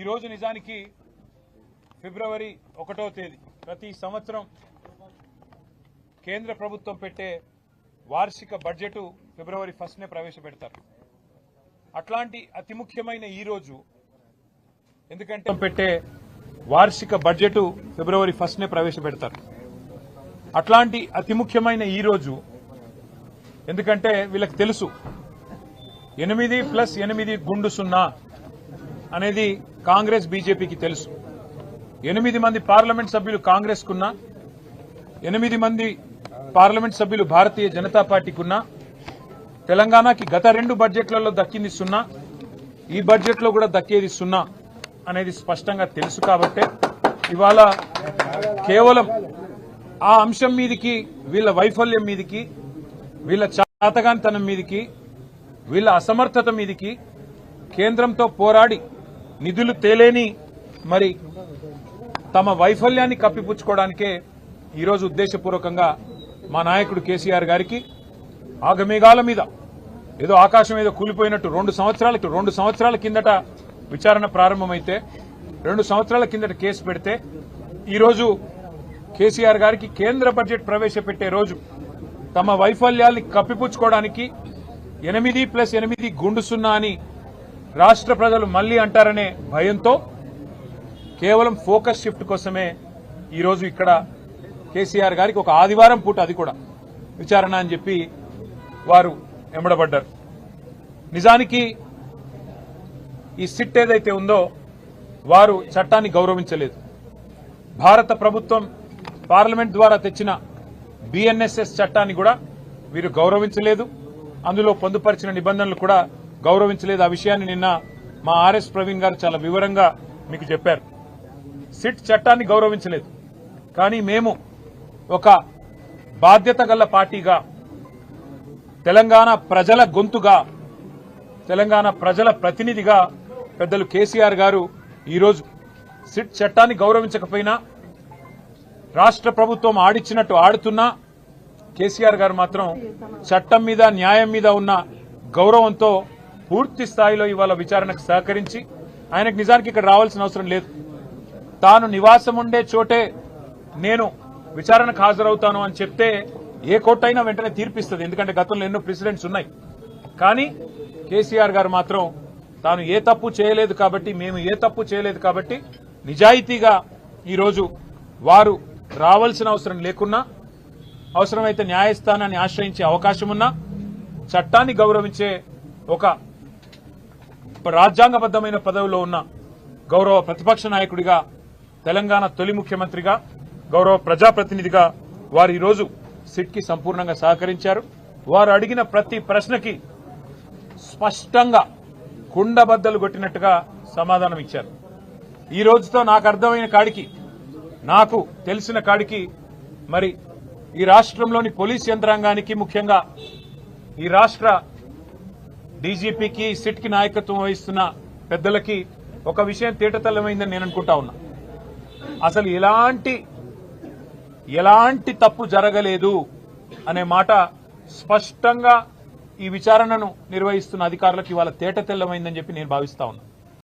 ఈరోజు నిజానికి ఫిబ్రవరి ఒకటో తేదీ. ప్రతి సంవత్సరం కేంద్ర ప్రభుత్వం పెట్టే వార్షిక బడ్జెట్ ఫిబ్రవరి ఫస్ట్నే ప్రవేశపెడతారు. అట్లాంటి అతి ముఖ్యమైన ఈ రోజు ఎందుకంటే పెట్టే వార్షిక బడ్జెట్ ఫిబ్రవరి ఫస్ట్నే ప్రవేశపెడతారు. అట్లాంటి అతి ముఖ్యమైన ఈ రోజు ఎందుకంటే వీళ్ళకి తెలుసు. ఎనిమిది ప్లస్ ఎనిమిది గుండు సున్నా. అనేది కాంగ్రెస్ బీజేపీకి తెలుసు. ఎనిమిది మంది పార్లమెంట్ సభ్యులు కాంగ్రెస్ కున్నా ఎనిమిది మంది పార్లమెంట్ సభ్యులు భారతీయ జనతా పార్టీకున్నా తెలంగాణకి గత రెండు బడ్జెట్లలో దక్కింది సున్నా ఈ బడ్జెట్లో కూడా దక్కేది సున్నా అనేది స్పష్టంగా తెలుసు కాబట్టే ఇవాళ కేవలం ఆ అంశం మీదికి వీళ్ళ వైఫల్యం మీదికి వీళ్ళ చాతగానితనం మీదికి వీళ్ళ అసమర్థత మీదికి కేంద్రంతో పోరాడి నిధులు తేలేని మరి తమ వైఫల్యాన్ని కప్పిపుచ్చుకోవడానికే ఈరోజు ఉద్దేశపూర్వకంగా మా నాయకుడు కేసీఆర్ గారికి ఆగమేఘాల మీద ఏదో ఆకాశం ఏదో కూలిపోయినట్టు రెండు సంవత్సరాలకి రెండు సంవత్సరాల కిందట విచారణ ప్రారంభమైతే రెండు సంవత్సరాల కిందట కేసు పెడితే ఈరోజు కేసీఆర్ గారికి కేంద్ర బడ్జెట్ ప్రవేశపెట్టే రోజు తమ వైఫల్యాల్ని కప్పిపుచ్చుకోవడానికి ఎనిమిది ప్లస్ ఎనిమిది గుండు సున్నా అని రాష్ట్ర ప్రజలు మళ్ళీ అంటారనే భయంతో కేవలం ఫోకస్ షిఫ్ట్ కోసమే ఈరోజు ఇక్కడ కేసీఆర్ గారికి ఒక ఆదివారం పూట అది కూడా విచారణ అని చెప్పి వారు ఎమ్మడబడ్డారు. నిజానికి ఈ సిట్ ఏదైతే ఉందో వారు చట్టాన్ని గౌరవించలేదు. భారత ప్రభుత్వం పార్లమెంట్ ద్వారా తెచ్చిన బిఎన్ఎస్ఎస్ చట్టాన్ని కూడా వీరు గౌరవించలేదు. అందులో పొందుపరిచిన నిబంధనలు కూడా గౌరవించలేదు. ఆ విషయాన్ని నిన్న మా ఆర్ఎస్ ప్రవీణ్ గారు చాలా వివరంగా మీకు చెప్పారు. సిట్ చట్టాన్ని గౌరవించలేదు. కానీ మేము ఒక బాధ్యత గల పార్టీగా తెలంగాణ ప్రజల గొంతుగా తెలంగాణ ప్రజల ప్రతినిధిగా పెద్దలు కేసీఆర్ గారు ఈరోజు సిట్ చట్టాన్ని గౌరవించకపోయినా రాష్ట్ర ప్రభుత్వం ఆడిచ్చినట్టు ఆడుతున్నా కేసీఆర్ గారు మాత్రం చట్టం మీద న్యాయం మీద ఉన్న గౌరవంతో పూర్తి స్థాయిలో ఇవాళ విచారణకు సహకరించి ఆయనకు నిజానికి ఇక్కడ రావాల్సిన అవసరం లేదు. తాను నివాసం ఉండే చోటే నేను విచారణకు హాజరవుతాను అని చెప్తే ఏ కోర్టు అయినా వెంటనే తీర్పిస్తుంది. ఎందుకంటే గతంలో ఎన్నో ప్రెసిడెంట్స్ ఉన్నాయి. కానీ కేసీఆర్ గారు మాత్రం తాను ఏ తప్పు చేయలేదు కాబట్టి మేము ఏ తప్పు చేయలేదు కాబట్టి నిజాయితీగా ఈరోజు వారు రావాల్సిన అవసరం లేకున్నా అవసరమైతే న్యాయస్థానాన్ని ఆశ్రయించే అవకాశం ఉన్నా చట్టాన్ని గౌరవించే ఒక రాజ్యాంగబద్ధమైన పదవిలో ఉన్న గౌరవ ప్రతిపక్ష నాయకుడిగా తెలంగాణ తొలి ముఖ్యమంత్రిగా గౌరవ ప్రజాప్రతినిధిగా వారు ఈరోజు సిట్కి సంపూర్ణంగా సహకరించారు. వారు అడిగిన ప్రతి ప్రశ్నకి స్పష్టంగా కుండబద్దలు కొట్టినట్టుగా సమాధానం ఇచ్చారు. ఈ రోజుతో నాకు అర్థమైన కాడికి నాకు తెలిసిన కాడికి మరి ఈ రాష్ట్రంలోని పోలీస్ యంత్రాంగానికి ముఖ్యంగా ఈ రాష్ట్ర డీజీపీకి సిట్కి నాయకత్వం వహిస్తున్న పెద్దలకి ఒక విషయం తేటతెల్లమైందని నేను అనుకుంటా ఉన్నా. అసలు ఎలాంటి ఎలాంటి తప్పు జరగలేదు అనే మాట స్పష్టంగా ఈ విచారణను నిర్వహిస్తున్న అధికారులకు ఇవాళ తేటతెల్లమైందని చెప్పి నేను భావిస్తా ఉన్నా.